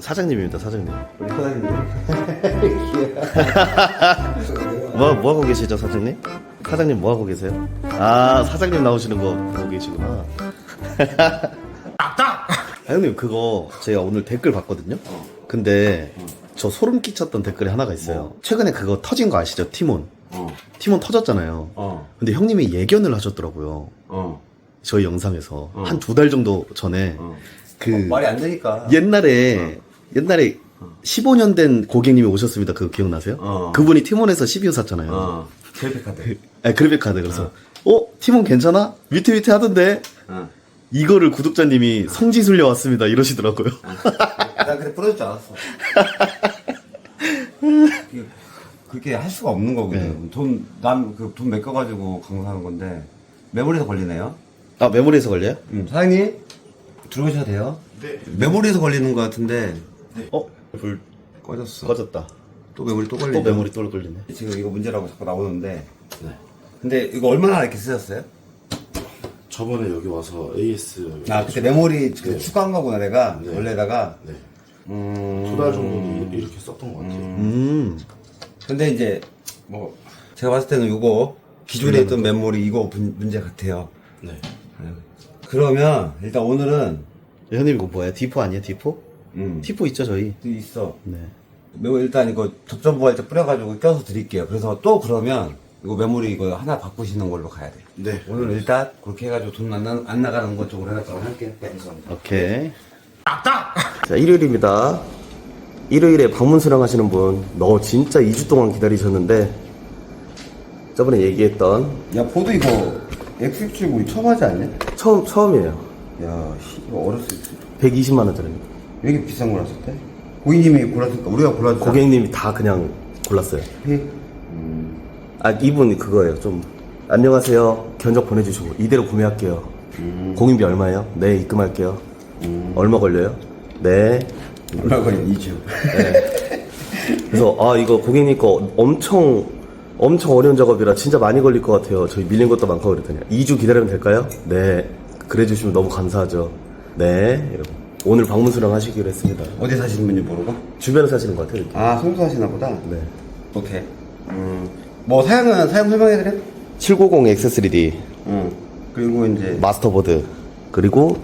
사장님입니다, 사장님. 우리 사장님. 뭐, 뭐 하고 계시죠, 사장님? 사장님 뭐 하고 계세요? 아, 사장님 나오시는 거 보고 계시구나. 아, 형님, 그거 제가 오늘 댓글 봤거든요? 근데 저 소름 끼쳤던 댓글이 하나가 있어요. 최근에 그거 터진 거 아시죠? 티몬. 어, 티몬 터졌잖아요. 어, 근데 형님이 예견을 하셨더라고요. 어, 저희 영상에서. 어. 한두 달 정도 전에. 어. 그 말이 안 되니까. 옛날에 옛날에 15년 된 고객님이 오셨습니다. 그거 기억나세요? 어. 그분이 티몬에서 CPU 샀잖아요. 어, 셀프 카드. 아, 그래픽 카드 그래서 어 티몬 괜찮아? 위태위태 하던데 어. 이거를 구독자님이 성지 순려 왔습니다 이러시더라고요. 나 그래 부러질 줄 알았어. 그게- 그렇게 할 수가 없는 거거든. 돈, 남, 그돈 메꿔가지고 강사하는 건데, 메모리에서 걸리네요. 아 메모리에서 걸려요? 음, 사장님, 들어오셔도 돼요? 네. 메모리에서 걸리는 것 같은데, 어? 불 꺼졌어. 꺼졌다. 또 메모리 또또 걸리네. 메모리 또 걸리네. 지금 이거 문제라고 자꾸 나오는데, 근데 이거 얼마나 이렇게 쓰셨어요? 저번에 여기 와서 AS 아, 그때 메모리 그 추가한 거구나, 내가. 네. 원래다가. 네. 음. 두달 정도는 이렇게 썼던 것 같아요. 음. 근데 이제 뭐 제가 봤을 때는 이거 기존에 있던 메모리 이거 분- 문제 같아요. 네. 그러면 일단 오늘은 형님 이거 뭐야? D4 아니에요? D4? 음 D4 있죠 저희. 있어. 네. 메모 일단 이거 접전부 할 때 뿌려가지고 껴서 드릴게요. 그래서 또 그러면 이거 메모리 이거 하나 바꾸시는 걸로 가야 돼. 네. 오늘 일단 그렇게 해가지고 돈안안 나가는 것 쪽으로 해놨다고 할게요. 네, 감사합니다. 오케이. 자, 일요일입니다. 일요일에 방문 수령하시는 분, 너 진짜 2주 동안 기다리셨는데, 저번에 얘기했던, 야 보드 이거 X67 우리 처음 하지 않냐? 처음, 처음이에요. 야 씨, 이거 어렸을 때 120만 원짜리입니다. 왜 이렇게 비싼 걸 샀대? 고객님이 골랐으니까 우리가 골랐잖아. 고객님이 다 그냥 골랐어요. 피? 아, 이분 그거예요. 좀, 안녕하세요. 견적 보내주시고, 이대로 구매할게요. 공인비 얼마예요? 네, 입금할게요. 얼마 걸려요? 네. 얼마 걸려? 2주. 그래서 아 이거 고객님 거 엄청 엄청 어려운 작업이라 진짜 많이 걸릴 것 같아요. 저희 밀린 것도 많고 그랬더니 2주 기다리면 될까요? 네. 그래 주시면 너무 감사하죠. 네. 이러고 오늘 방문 수령 하시기로 했습니다. 어디 사시는 분인지 모르고? 주변에 사시는 것 같아요. 이렇게. 아, 송수 하시나 보다? 네. 오케이. 음. 뭐, 사양은, 사양 설명해드려? 790 X3D 응. 그리고 이제, 마스터보드 그리고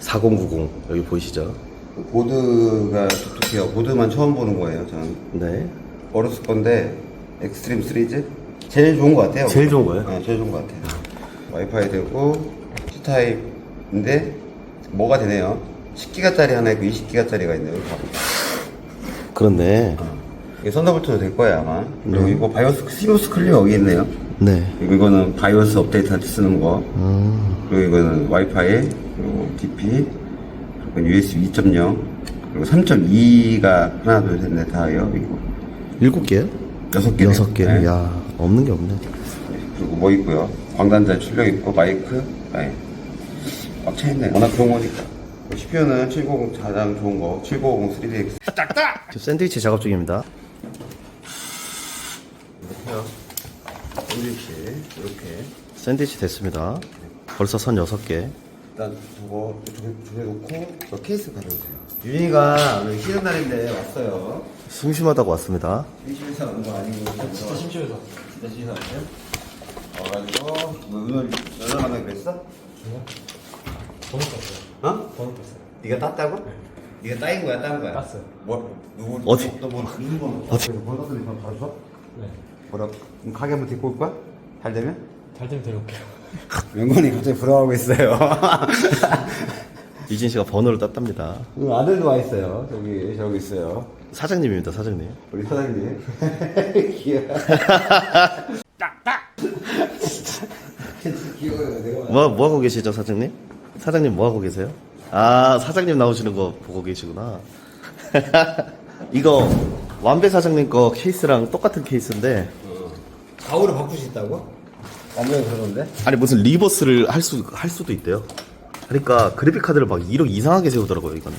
4090 여기 보이시죠? 보드가 독특해요. 보드만 처음 보는 거예요, 저는. 네. 어렸을 건데, 엑스트림 시리즈? 제일 좋은 것 같아요. 제일 좋은 거예요? 네, 제일 좋은 것 같아요. 와이파이 되고, C타입인데, 뭐가 되네요. 10기가짜리 하나 있고 20기가짜리가 있네요. 그런데 이게 썬더볼트도 될 거예요, 아마. 그리고 이거 바이오스, 시모스 클리어 여기 있네요. 네. 그리고 이거는 바이오스 업데이트 할 때 쓰는 거. 그리고 이거는 와이파이, 그리고 DP, 그리고 USB 2.0, 그리고 3.2가 하나, 둘, 셋, 넷, 다요. 이거. 일곱 개요? 여섯 개. 여섯 개. 네. 야 없는 게 없네. 그리고 뭐 있고요. 광단자 출력 있고, 마이크, 아니. 꽉 차 있네. 워낙 좋은 거니까. CPU는 750 가장 좋은 거, 750 3DX. 지금 샌드위치 작업 중입니다. 샌드위치, 이렇게. 샌드위치 됐습니다. 벌써 선 6개. 일단 저거 저기 저기 놓고 저 케이스 가져오세요. 윤희가 오늘 쉬는 날인데 왔어요. 심심하다고 왔습니다. 심심해서 온 거 아니고 진짜 심심해서 진짜 왔어요? 와가지고 뭐 오늘 연락 만나 그랬어? 번호 땄어요. 어? 번호 땄어요. 네가 땄다고? 네가 따인 거야, 딴 거야? 땄어요. 뭐 누구? 어디? 너 뭐, 무슨 번호? 어디? 번호 땄더니 번 봐줘? 네. 뭐라? 그럼 가게 한번 데리고 올 거야? 잘 되면? 잘 되면 데려올게요. 명건이 갑자기 부러워하고 있어요. 이진 씨가 번호를 땄답니다. 응, 아들도 와 있어요. 저기 저기 있어요. 사장님입니다, 사장님. 우리 사장님. 귀여워. 귀여워요, 내가. 뭐, 뭐 하고 계시죠, 사장님? 사장님 뭐 하고 계세요? 아, 사장님 나오시는 거 보고 계시구나. 이거, 완배 사장님 거 케이스랑 똑같은 케이스인데, 좌우를 바꿀 수 있다고? 완전히 그러던데? 아니, 무슨 리버스를 할 수, 할 수도 있대요. 그러니까 그래픽 카드를 막 이렇게 이상하게 세우더라고요, 이건.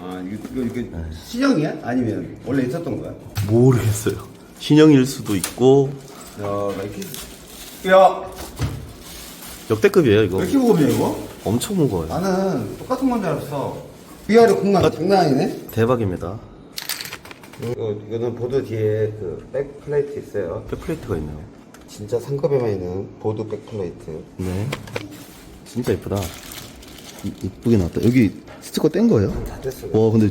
아, 이거, 이거, 이거 신형이야? 아니면 원래 있었던 거야? 모르겠어요. 신형일 수도 있고, 야, 나 이렇게. 야, 역대급이에요, 이거. 왜 이렇게 무겁냐, 이거? 엄청 무거워요. 나는 똑같은 건 줄 알았어. 위아래 공간 장난 아니네? 대박입니다. 이거, 이거는 보드 뒤에 그 백플레이트 있어요. 백플레이트가 있네요. 진짜 상급에만 있는 보드 백플레이트. 네. 진짜 예쁘다. 이, 이쁘게 나왔다. 여기 스티커 뗀 거예요? 다 됐어요. 와, 근데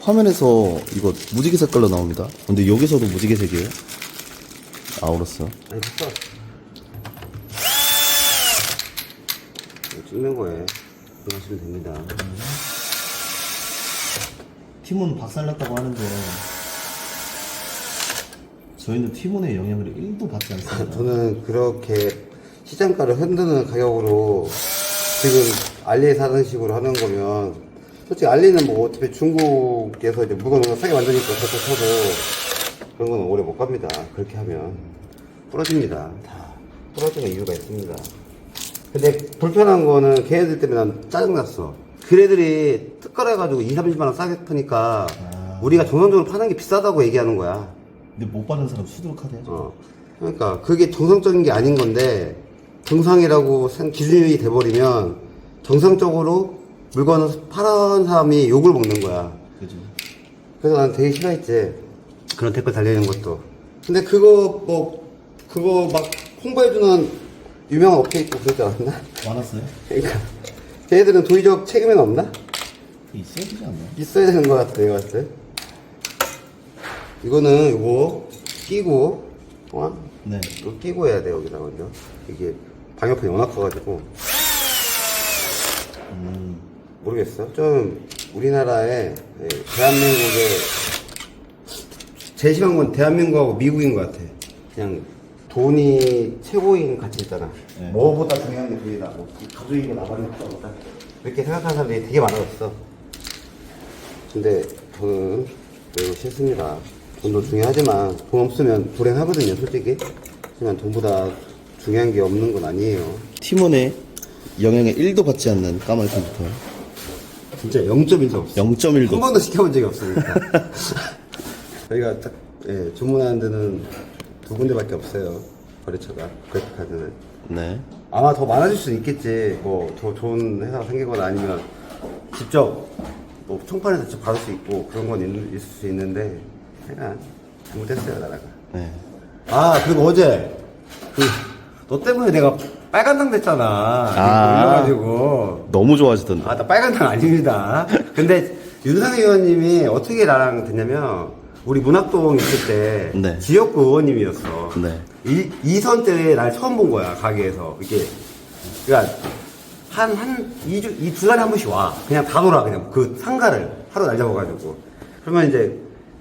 화면에서 이거 무지개 색깔로 나옵니다. 근데 여기서도 무지개 색이에요. 아우러스. 아니, 됐어. 찍는 거에 들어가시면 됩니다. 티몬 박살났다고 하는데 저희는 티몬의 영향을 1도 받지 않습니다. 저는 그렇게 시장가를 흔드는 가격으로 지금 알리에 사는 식으로 하는 거면 솔직히 알리는 뭐 어차피 중국에서 이제 물건을 싸게 만드니까 그렇게 쳐도 그런 건 오래 못 갑니다. 그렇게 하면 부러집니다. 다 부러지는 이유가 있습니다. 근데 불편한 거는 걔네들 때문에 난 짜증났어. 그네들이 특가해가지고 2, 30만 원 싸게 파니까 우리가 정상적으로 파는 게 비싸다고 얘기하는 거야. 근데 못 받는 사람 수두룩하대요. 어. 그러니까 그게 정상적인 게 아닌 건데 정상이라고 생- 기준이 돼버리면 정상적으로 물건을 파는 사람이 욕을 먹는 거야. 그죠? 그래서 난 되게 싫어했지. 그런 댓글 달리는 것도. 근데 그거 뭐 그거 막 홍보해주는 유명한 업체 있고 그러지 않았나? 많았어요? 그러니까 걔네들은 도의적 책임은 없나? 있어야 되지 않나요? 있어야 되는 것 같아, 내가 봤을 때. 이거는 이거 끼고, 어? 네. 이거 끼고 해야 돼, 여기다 먼저. 이게 방역판이 워낙 커가지고. 모르겠어. 좀 우리나라에, 예, 대한민국에, 제일 심한 건 대한민국하고 미국인 것 같아. 그냥 돈이 최고인 가치 있잖아. 네. 뭐보다 중요한 게 돈이다. 뭐, 가족이고 나발이 없다. 이렇게 생각하는 사람들이 되게 많아졌어. 근데 저는 매우 싫습니다. 돈도 중요하지만 돈 없으면 불행하거든요, 솔직히. 하지만 돈보다 중요한 게 없는 건 아니에요. 티몬의 영향을 1도 받지 않는 까마귀 컴퓨터. 진짜 0.1도 없어. 0.1도. 한 번도 시켜본 적이 없으니까. 저희가 딱 예, 주문하는 데는 두 군데밖에 없어요. 거래처가 그래픽카드는. 네. 아마 더 많아질 수 있겠지. 뭐 더 좋은 회사가 생기거나 아니면 직접 뭐 총판에서 직접 받을 수 있고 그런 건 있, 있을 수 있는데 그냥 잘못했어요 나라가. 네. 아 그리고 어제 그 너 때문에 내가 빨간당 됐잖아. 아. 올려가지고 너무 좋아하시던데. 아 나 빨간 당 아닙니다. 근데 윤상희 의원님이 어떻게 나랑 됐냐면 우리 문학동 있을 때 네. 지역구 의원님이었어. 네. 이, 이선 때 날 처음 본 거야, 가게에서. 이게, 그니까, 한, 한, 2주, 이 두 달에 한 번씩 와. 그냥 다 돌아, 그냥 그 상가를 하루 날 잡아가지고. 그러면 이제,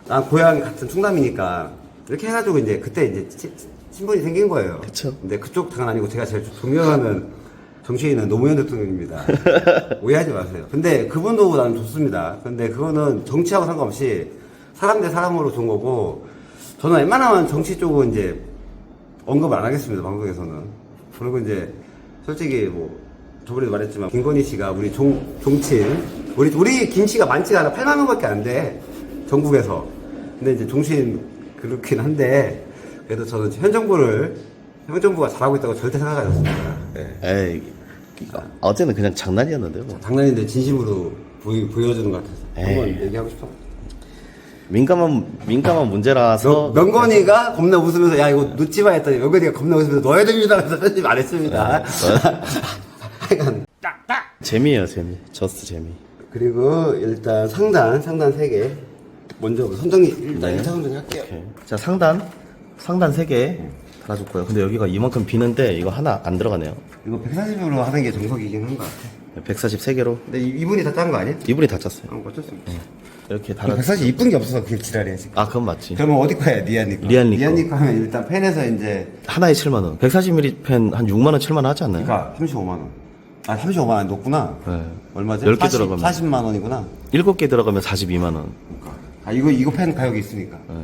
난 고향이 같은 충남이니까, 이렇게 해가지고 이제, 그때 이제, 치- 친분이 생긴 거예요. 그쵸. 근데 그쪽 당은 아니고, 제가 제일 존경하는 정치인은 노무현 대통령입니다. 오해하지 마세요. 근데 그분도 나는 좋습니다. 근데 그거는 정치하고 상관없이, 사람 대 사람으로 좋은 거고, 저는 웬만하면 정치 쪽은 이제, 언급을 안 하겠습니다, 방송에서는. 그리고 이제, 솔직히 뭐, 저번에도 말했지만, 김건희 씨가 우리 종, 종친, 우리, 우리 김 씨가 많지가 않아. 8만 명밖에 안 돼. 전국에서. 근데 이제 종친 그렇긴 한데, 그래도 저는 현 정부를, 현 정부가 잘하고 있다고 절대 생각하지 않습니다. 예. 에이, 어제는 그냥 장난이었는데요. 뭐. 장난인데 진심으로 보여주는 것 같아서. 에이. 한번 얘기하고 싶어. 민감한 민감한 문제라서 명, 명건이가 겁나 웃으면서 야 이거 넣지 마 했더니 명건이가 겁나 웃으면서 넣어야 됩니다 그래서 편집 안 했습니다 하여간 재미예요, 재미. 저스트 재미. 그리고 일단 상단 상단 3개 먼저 선정이 일단 네. 1차 선정이 할게요 오케이. 자, 상단 상단 3개 달아줬고요. 근데 여기가 이만큼 비는데 이거 하나 안 들어가네요. 이거 140으로 하는 게 정석이긴 한 것 같아 143개로 근데 이- 이분이 다 짠 거 아니야? 이분이 다 짰어요. 어, 어쩔 수 없지 이렇게 달아. 140 이쁜 게 없어서 그게 지랄이야 지금 아, 그건 맞지. 그러면 어디 거야 리안니 거 리안니 거. 리안니 거 하면 일단 펜에서 이제 하나에 7만 원. 140mm 펜한 6만 원, 7만 원 하지 않나요? 그러니까 35만 원. 아 35만 원 높구나. 네. 얼마지? 10개 40, 들어가면. 40만 원이구나. 7개 들어가면 42만 원. 그러니까. 아 이거 이거 펜 가격이 있으니까. 네.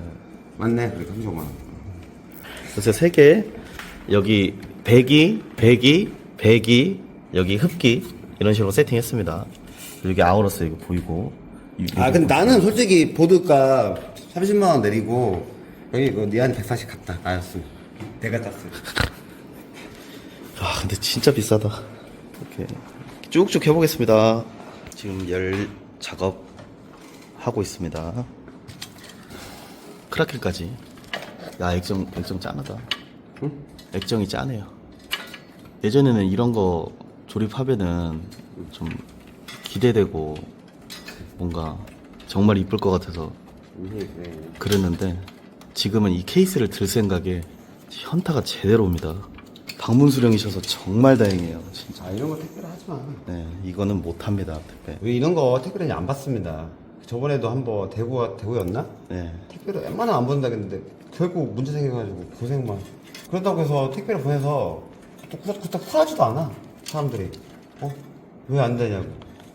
맞네. 그래 35만 원. 그래서 3개 여기 배기, 배기, 배기, 여기 흡기 이런 식으로 세팅했습니다. 여기 아우러스 이거 보이고. 이- 아 근데 나는 솔직히 보드값 30만 원 내리고 여기 이거 니한테 140 갔다. 나였음. 내가 짰어. 아 근데 진짜 비싸다 이렇게 쭉쭉 해보겠습니다 지금 열 작업 하고 있습니다. 크라켄까지. 야 액정 액정 짠하다. 액정이 짠해요. 예전에는 이런 거 조립하면은 좀 기대되고 뭔가 정말 이쁠 것 같아서 그랬는데 지금은 이 케이스를 들 생각에 현타가 제대로 옵니다. 방문 수령이셔서 정말 다행이에요. 진짜. 아 이런 거 택배를 하지 마. 네, 이거는 못 합니다. 택배. 왜 이런 거 택배를 안 받습니다. 저번에도 한번 대구가 대구였나? 네. 택배를 웬만하면 안 보낸다 했는데 결국 문제 생겨가지고 고생만. 그렇다고 해서 택배를 보내서 또 그렇다고 쿨하지도 않아 사람들이. 어? 왜 안 되냐고.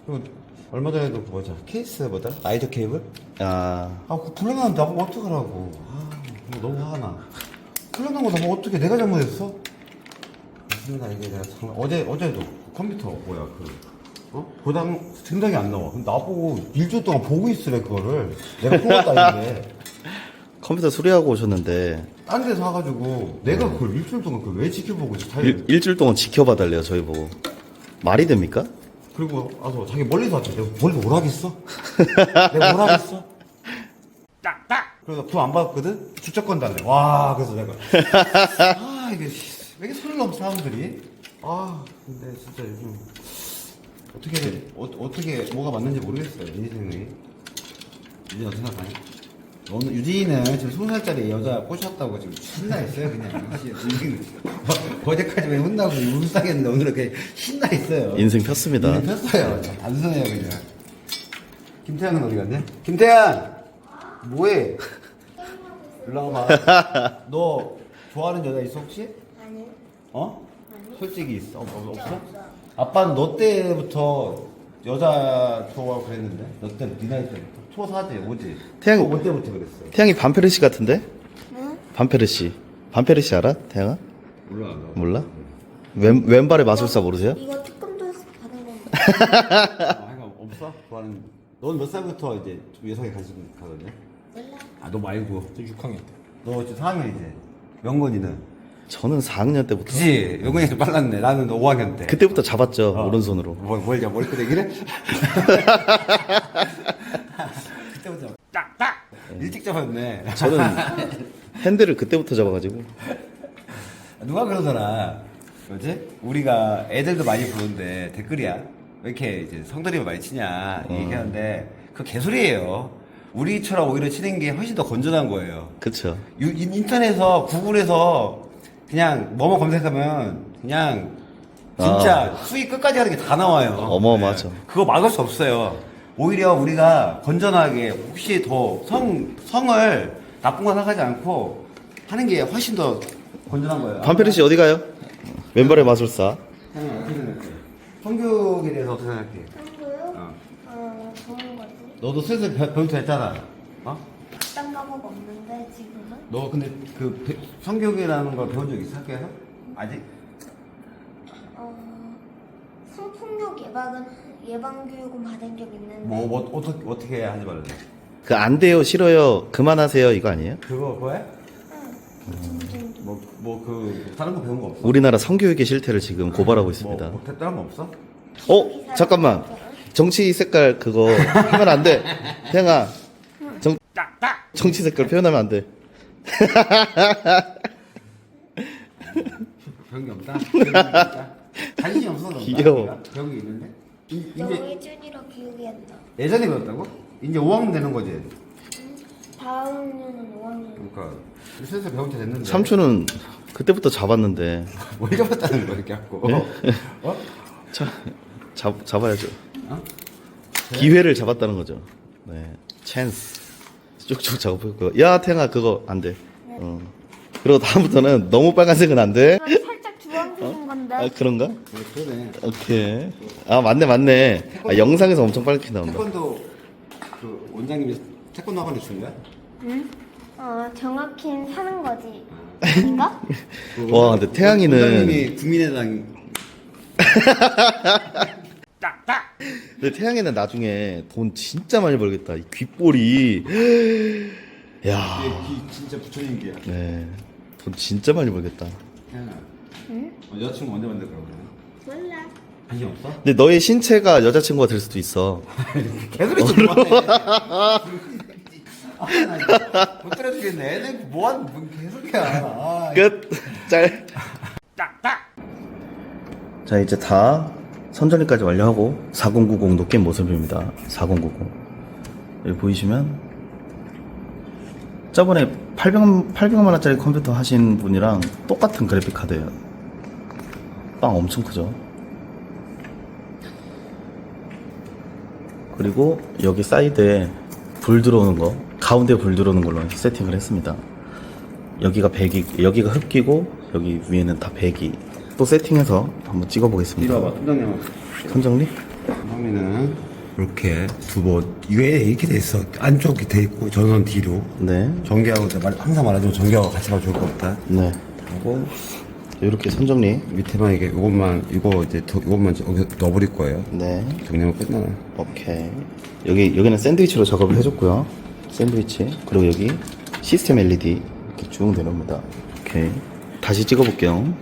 그리고 얼마 전에도 그 뭐죠 케이스 뭐더라? 라이저 케이블? 아, 아, 그 불러놨는데 나보고 어떡하라고. 아, 이거 너무 화가 나. 불러놓은 거 나보고 어떻게 내가 잘못했어? 맞습니다. 이게 내가 정말 어제, 어제도 컴퓨터 뭐야, 그, 어? 고장, 증상이 안 나와. 나보고 일주일 동안 보고 있으래, 그거를. 내가 풀었다, 이게. 컴퓨터 수리하고 오셨는데 딴 데서 와가지고, 내가 그걸 일주일 동안 그걸 왜 지켜보고 있어. 일, 일주일 동안 지켜봐 달래요, 저희 보고. 말이 됩니까? 그리고 와서 자기 멀리서 왔지. 내가 멀리서 오라겠어? 내가 오라겠어? 딱 딱! 그래서 그거 안 받았거든? 주차권 달래. 와, 그래서 내가. 아, 이게, 씨, 왜 이렇게 넘 사람들이? 아, 근데 진짜 요즘. 어떻게, 해, 어, 어떻게, 뭐가 맞는지 모르겠어요, 인생이. 유진이 어떻게 생각하냐? 오늘 유진이는 지금 20살짜리 여자 꼬셨다고 지금 신나 있어요, 그냥. 씨, 어제까지 왜 혼나고 울상했는데 오늘은 그냥 신나 있어요. 인생 폈습니다. 네, 폈어요. 단순해요, 그냥. 김태현은 어디 갔냐? 김태현! 뭐해? 일로 와봐. 너 좋아하는 여자 있어, 혹시? 아니, 어? 솔직히 있어? 어, 없어? 아빠는 너 때부터 여자 좋아하고 그랬는데? 너 때, 네 나이 때부터? 초사지, 오지? 태양- 너뭐 때부터 그랬어? 태양이 반페르시 같은데? 응? 반페르시. 반페르시 알아? 태양아? 몰라, 너. 몰라? 왼, 왼발의 마술사 모르세요? 이거 특검도에서 받은 건데. 아, 하여간 없어? 좋아하는. 넌몇 살부터 이제 좀 여성에 관심 가거든? 몰라. 아, 너 말고. 저 6학년 때. 너 지금 4학년이지? 명건이는? 저는 4학년 때부터. 그치? 명건이 좀 빨랐네. 나는 5학년 때. 그때부터 잡았죠, 어. 오른손으로. 뭐, 뭘, 자 머리끄댕이를? 그때부터 딱 딱! 일찍 잡았네. 저는 핸들을 그때부터 잡아가지고. 누가 그러더라. 뭐지? 우리가 애들도 많이 보는데 댓글이야. 왜 이렇게 이제 성들이 많이 치냐. 어. 얘기하는데 그거 개소리예요. 우리처럼 오히려 치는 게 훨씬 더 건전한 거예요. 그쵸. 유- 인- 인터넷에서 구글에서 그냥 뭐뭐 검색하면 그냥 진짜 수익 끝까지 하는 게 다 나와요. 아. 어마어마하죠. 네. 그거 막을 수 없어요. 오히려 우리가 건전하게 혹시 더 성, 성을 나쁜 거 생각하지 않고 하는 게 훨씬 더 건전한 거예요. 반페르시 어디 가요? 왼발의 마술사. 형님 어떻게 생각해? 성교육에 대해서 어떻게 생각해? 한국요? 어. 어, 좋은 거지. 너도 슬슬 배- 배우자 했잖아. 어? 딴 과목 없는데, 지금은? 너 근데 그 배- 성교육이라는 걸 배운 적 있어 학교에서? 아직? 어, 성폭력 예방은, 예방 교육은 받은 적 있는데. 뭐, 뭐 어떻게 어떻게 하지 말래? 그 안 돼요, 싫어요, 그만하세요, 이거 아니에요? 그거 그거야? 응. 좀, 좀. 뭐뭐 그 다른 거 배운 거 없어? 우리나라 성교육의 실태를 지금 고발하고 있습니다. 뭐, 뭐 다른 거 없어? 어? 잠깐만. 정치 색깔 그거 하면 안 돼. 태양아. 정, 정치 색깔 표현하면 안 돼. 배운 게 없다. 배운 게 없다. 관심이 없어서 그런가? 귀여워. 배운 게 있는데? 이, 이제 너의 준이라 기억이 안 나. 예전에 배웠다고? 이제 5학년 되는 거지. 다음 년은 5학년. 그러니까 슬슬 배운 지 됐는데. 삼촌은 그때부터 잡았는데. 뭘 잡았다는 거 이렇게 갖고. 어? 자, 잡, 잡아야죠. 어? 기회를 잡았다는 거죠. 네. 찬스. 쭉쭉 작업했고요. 야, 태양아, 그거 안 돼. 어. 그리고 다음부터는 너무 빨간색은 안 돼. 건데. 아, 그런가? 네, 그러네. 오케이. 아, 맞네, 맞네. 아, 영상에서 엄청 빨갛게 나온다. 태권도 그 원장님이 태권도 학원에 준 거야? 응? 어, 정확히는 사는 거지. 아닌가? 와, 근데 태양이는. 원장님이 국민의당 근데 태양이는 나중에 돈 진짜 많이 벌겠다. 이 귓볼이. 야. 귀 진짜 부처님 귀야. 네. 돈 진짜 많이 벌겠다. 태연아. 응? 어, 여자친구 언제 만들 거라고 그래? 몰라. 관심 없어? 근데 너의 신체가 여자친구가 될 수도 있어. 개소리 좀 그만해. 아, 못 들어주겠네. 애들 뭐하는 뭔 개소리야. 아, 끝. 짤. 자 이제 다 선정리까지 완료하고 4090 녹인 모습입니다. 4090 여기 보이시면 저번에 800, 800만 원짜리 컴퓨터 하신 분이랑 똑같은 그래픽 카드예요. 빵 엄청 크죠. 그리고 여기 사이드에 불 들어오는 거 가운데 불 들어오는 걸로 세팅을 했습니다. 여기가 백이 여기가 흑기고 여기 위에는 다 백이 또 세팅해서 한번 찍어 보겠습니다. 이리 와봐. 팀장님. 선정리? 처음에는 이렇게 두 번. 이게 이렇게 돼 있어. 안쪽이 돼 있고 전원 뒤로. 네, 전기하고 항상 말하지만 전기하고 같이 가면 좋을 것 같다. 네. 하고 이렇게 선정리. 밑에만 이게 이것만 이거 이제 더, 이것만 여기 넣어버릴 거예요. 네, 정리하면 끝나요. 오케이. 여기 여기는 샌드위치로 작업을 해줬고요. 샌드위치 그리고 여기 시스템 LED 이렇게 쭉 내려옵니다. 오케이. 다시 찍어볼게요.